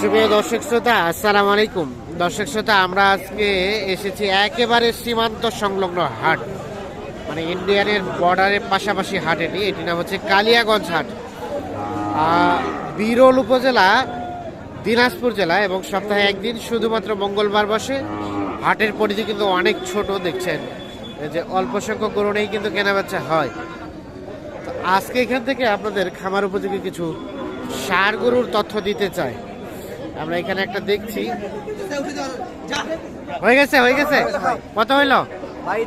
সুপ্রিয় দর্শক শ্রোতা, আসসালামু আলাইকুম। দর্শক শ্রোতা, আমরা আজকে এসেছি একেবারে সীমান্ত সংলগ্ন হাট। মানে ইন্ডিয়ানের বর্ডারের পাশাপাশি হাট এটি এটি নাম হচ্ছে কালিয়াগঞ্জ হাট। বিরল উপজেলা, দিনাজপুর জেলা এবং সপ্তাহে একদিন শুধুমাত্র মঙ্গলবার বসে। হাটের পরিধি কিন্তু অনেক ছোট, দেখছেন। যে অল্প সংখ্যক গরু নেই কিন্তু কেনাবেচা হয়। আজকে এখান থেকে আপনাদের খামার উপযোগী কিছু সার গরুর তথ্য দিতে চাই। আমরা এখানে একটা দেখছি। হয়ে গেছে হয়ে গেছে? কত হইল? ভাই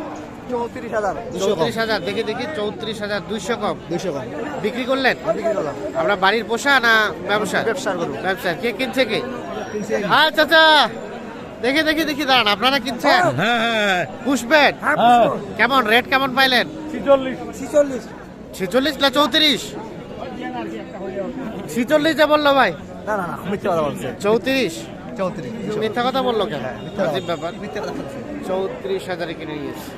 চৌত্রিশ হাজার। চৌত্রিশ হাজার দেখি দেখি চৌত্রিশ হাজার দুইশো কম। কম। বিক্রি করলেন? বিক্রি করলাম। আমরা বাড়ির পোষা না ব্যবসা? ব্যবসার গরু। ব্যবসা কে কিনছে কে? আচ্ছা আচ্ছা দেখি দেখি দেখি দাঁড়ান আপনারা কিনছেন? হ্যাঁ, পুষবেন কেমন রেট কেমন পাইলেন? ছিচল্লিশ। ছেচল্লিশ। না চৌত্রিশ? ছিচল্লিশ যা বলল ভাই। না না না মিথ্যে কথা বলছে। চৌত্রিশ? চৌত্রিশ। মিথ্যা কথা বলল কেন? মিথ্যা ব্যাপার। মিথ্যে কথা চৌত্রিশ হাজারে কিনে নিয়েছি।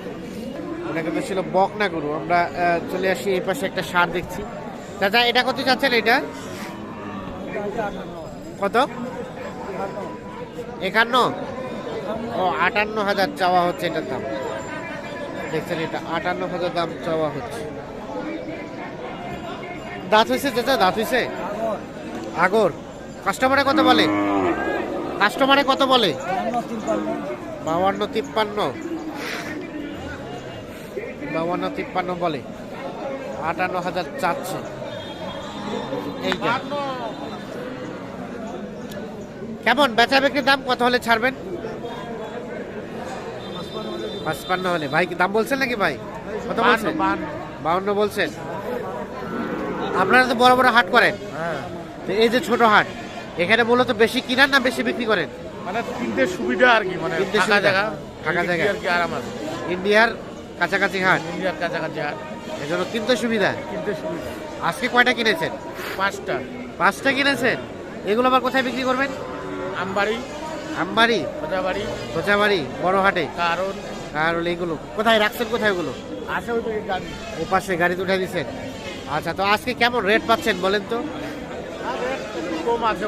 ওটা কিন্তু ছিল বকনা গরু আমরা চলে আসি এই পাশে একটা সার দেখছি। দাদা এটা কত চাচ্ছেন এটা? কত? একান্ন? ও আটান্ন হাজার চাওয়া হচ্ছে এটার দাম। দেখছেন এটা আটান্ন হাজার দাম চাওয়া হচ্ছে। দাঁত হয়েছে চাচা? দাঁত হয়েছে? আগর। কাস্টমারে কত বলে? কাস্টমারে কত বলে? বাউান্ন তিপ্পান্ন। বাউান্ন তিপ্পান্ন বলে। আটান্ন হাজার চারশো। এইটা। কেমন? বেচা বিক্রির দাম কত হলে ছাড়বেন? পাঁচপান্ন হলে। ভাই কি দাম বলছেন নাকি ভাই? কত বলছেন? বাউন্ন বলছেন। আপনারা তো বড় বড় হাট করেন। হ্যাঁ। তো এই যে ছোট হাট এখানে মূলত বেশি কিনান না বেশি বিক্রি করেন? মানে কিনতে সুবিধা আর কি মানে ফাঁকা। জায়গা ফাঁকা জায়গা। আর কি আরাম আছে। ইন্ডিয়ার কাছাকাছি হাট। ইন্ডিয়ার কাছাকাছি হাট। এজন্য কিনতে সুবিধা। কিনতে সুবিধা। আজকে কয়টা কিনেছেন? পাঁচটা। পাঁচটা কিনেছেন? এগুলো আবার কোথায় বিক্রি করবেন? আমবাড়ি। আমবাড়ি? কোথাবাড়ি কোচাবাড়ি বড় হাটে? কারণ। হলো এইগুলো কোথায় রাখছেন কোথায় ওগুলো? আছে ওই গাড়ি। ও পাশে গাড়িতে উঠে দিচ্ছেন। আচ্ছা তো আজকে কেমন রেট পাচ্ছেন বলেন তো? কম আছে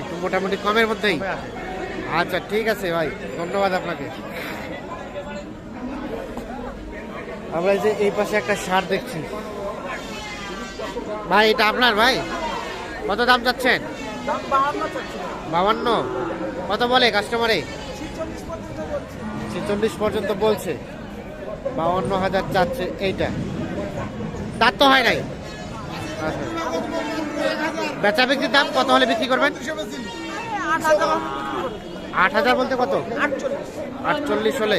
একটু মোটামুটি কমের মধ্যেই? আচ্ছা ঠিক আছে ভাই ধন্যবাদ আপনাকে। আমরা এই যে এই পাশে একটা সার দেখছি। ভাই এটা আপনার ভাই? কত দাম চাচ্ছেন? বাবান্ন কত বলে কাস্টমারে? ছেচল্লিশ পর্যন্ত বলছে। বাউন্ন হাজার চাচ্ছে এইটা। তার তো হয় নাই। বেচা বিক্রির দাম কত হলে বিক্রি করবেন? আট হাজার বলতে কত? আটচল্লিশ হলে।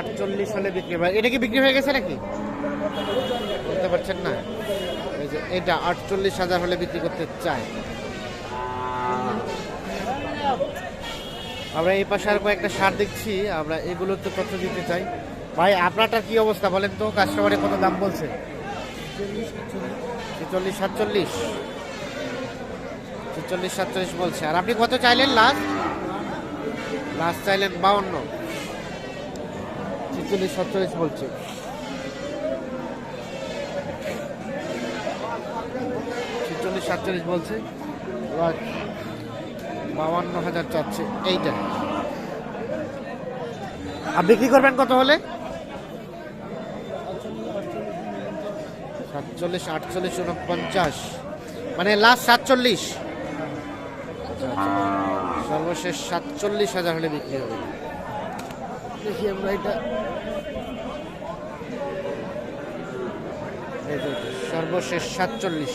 আটচল্লিশ হলে বিক্রি হয়। এটা কি বিক্রি হয়ে গেছে নাকি? বুঝতে পারছেন না। এই যে এটা আটচল্লিশ হাজার হলে বিক্রি করতে চায়। আমরা এই পাশে আর কয়েকটা সার দেখছি। আমরা এগুলোর তো তথ্য দিতে চাই। ভাই আপনারটা কি অবস্থা বলেন তো? কাস্টমারে কত দাম বলছে? ছেচল্লিশ সাতচল্লিশ ছেচল্লিশ সাতচল্লিশ বলছে। আর আপনি কত চাইলেন লাস্ট লাস্ট চাইলেন বাউন্ন। ছেচল্লিশ, সাতচল্লিশ বলছে। ছেচল্লিশ, সাতচল্লিশ বলছে। বাউান্ন হাজার চাচ্ছে এইটা। আর বিক্রি করবেন কত হলে? সাতচল্লিশ আটচল্লিশ উনপঞ্চাশ। মানে লাস্ট সাতচল্লিশ। সর্বশেষ সাতচল্লিশ হাজার হলে বিক্রি হবে। দেখি আমরা এটা, সর্বশেষ সাতচল্লিশ।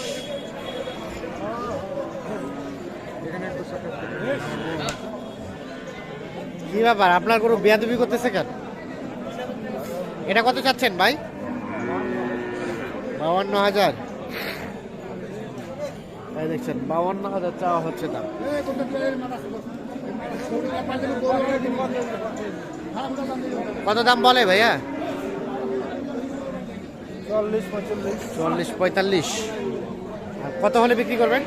কি ব্যাপার? আপনার কোনো বেয়াদবি করতেছে কেন? এটা কত চাচ্ছেন ভাই? বাউান্ন হাজার। এই দেখছেন, বাউান্ন হাজার চাওয়া হচ্ছে দাম কত দাম বলে ভাইয়া? চল্লিশ পঁয়তাল্লিশ। চল্লিশ পঁয়তাল্লিশ কত হলে বিক্রি করবেন?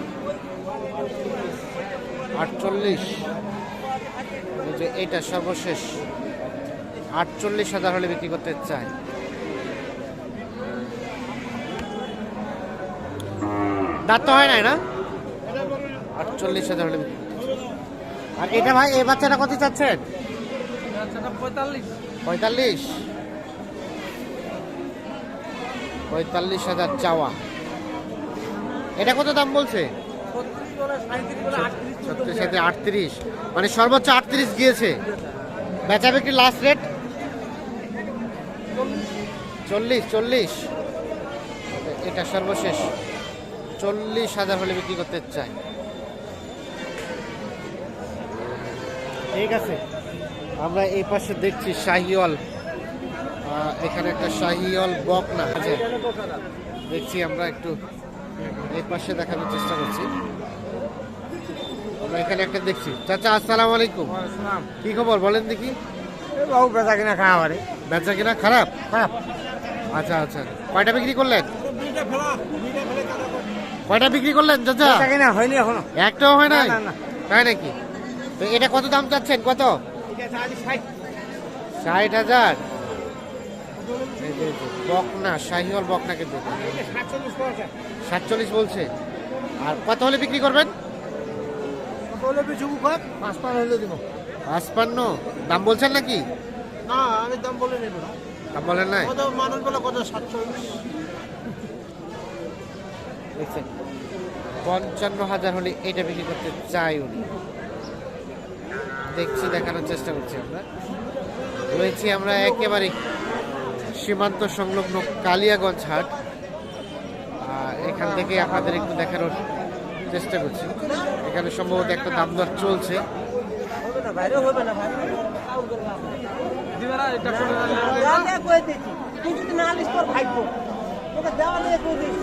আটচল্লিশ। এইটা সর্বশেষ। আটচল্লিশ হাজার হলে বিক্রি করতে চায় দাঁত তো হয় নাই না? আটচল্লিশ হাজার হলে। আর এটা ভাই এই বাচ্চাটা কত চাচ্ছেন? পঁয়তাল্লিশ। পঁয়তাল্লিশ। হাজার চাওয়া। এটা কত দাম বলছে? ছত্রিশ সাথে আটত্রিশ মানে সর্বোচ্চ আটত্রিশ গিয়েছে। বেচা বিক্রি লাস্ট রেট চল্লিশ চল্লিশ। এটা সর্বশেষ। চল্লিশ হাজার হলে বিক্রি করতে চাই। ঠিক আছে। আমরা এই পাশে দেখছি শাহিওয়াল। এখানে একটা শাহিওয়াল বকনা আছে। দেখছি আমরা একটু এই পাশে দেখানোর চেষ্টা করছি। আমরা এখানে একটা দেখছি। চাচা আসসালাম আলাইকুম। কি খবর বলেন দেখি। বাবু বেচা কিনা খাওয়া পারে বেচা কিনা খারাপ? খারাপ। আচ্ছা আচ্ছা। কয়টা বিক্রি করলেন? কয়টা বিক্রি করলেন চাচা? কিনা হয়নি এখনও। একটাও হয় নাই। তাই নাকি? তো এটা কত দাম চাচ্ছেন? কত? ষাট। হাজার? বকনা শাহিওয়াল বকনাকে দেখুন সাতচল্লিশ বলছে। আর কত হলে বিক্রি করবেন? বলে পিছু মুখাত পাঁচ পান হলে দিব। পাঁচপান্ন? দাম বলছেন নাকি? না আমি দাম বলে নেব দাম বলেন নাই? কত মানুষ বলে কত? সাতচল্লিশ। দেখছেন? পঞ্চান্ন হাজার হলে এটা বিক্রি করতে চাই উনি। দেখছি দেখানোর চেষ্টা করছি আমরা। রয়েছি আমরা একেবারে সীমান্ত সংলগ্ন কালিয়াগঞ্জ হাট। আর এখান থেকে আপনাদের একটু দেখানোর চেষ্টা করছি। এখানে সম্ভবত একটা দাম দর চলছে না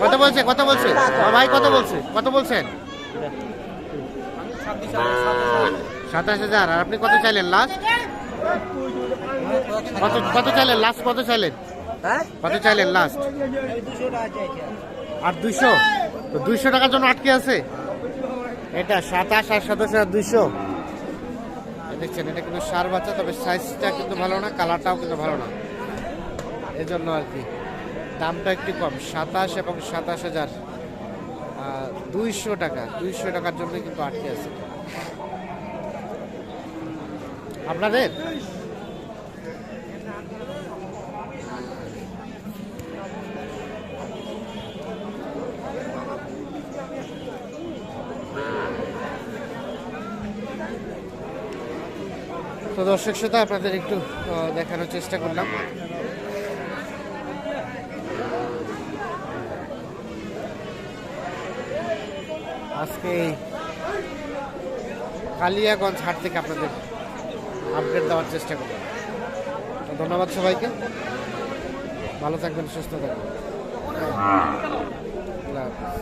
কত বলছে কত বলছে? ভাই কত বলছে? কত বলছেন? সাতাশ হাজার। আর আপনি কত চাইলেন লাস্ট কত কত চাইলেন লাস্ট কত চাইলেন? হ্যাঁ? কত চাইলেন লাস্ট দুশো আর দুইশো? তো দুইশো টাকার জন্য আটকে আছে। এটা সাতাশ আর সাতাশ আর দুইশো। দেখছেন এটা কিন্তু সার বাচ্চা তবে সাইজটা কিন্তু ভালো না কালারটাও কিন্তু ভালো না। এই জন্য আর কি। দামটা একটু কম, সাতাশ এবং সাতাশ হাজার দুইশো টাকা, দুইশো টাকার জন্য কিন্তু আটকে আছে। আপনাদের তো দর্শক শ্রোতা, আপনাদের একটু দেখানোর চেষ্টা করলাম। আজকে কালিয়াগঞ্জ হাট থেকে আপনাদের আপডেট দেওয়ার চেষ্টা করব। ধন্যবাদ সবাইকে। ভালো থাকবেন, সুস্থ থাকবেন। আল্লাহ হাফিজ।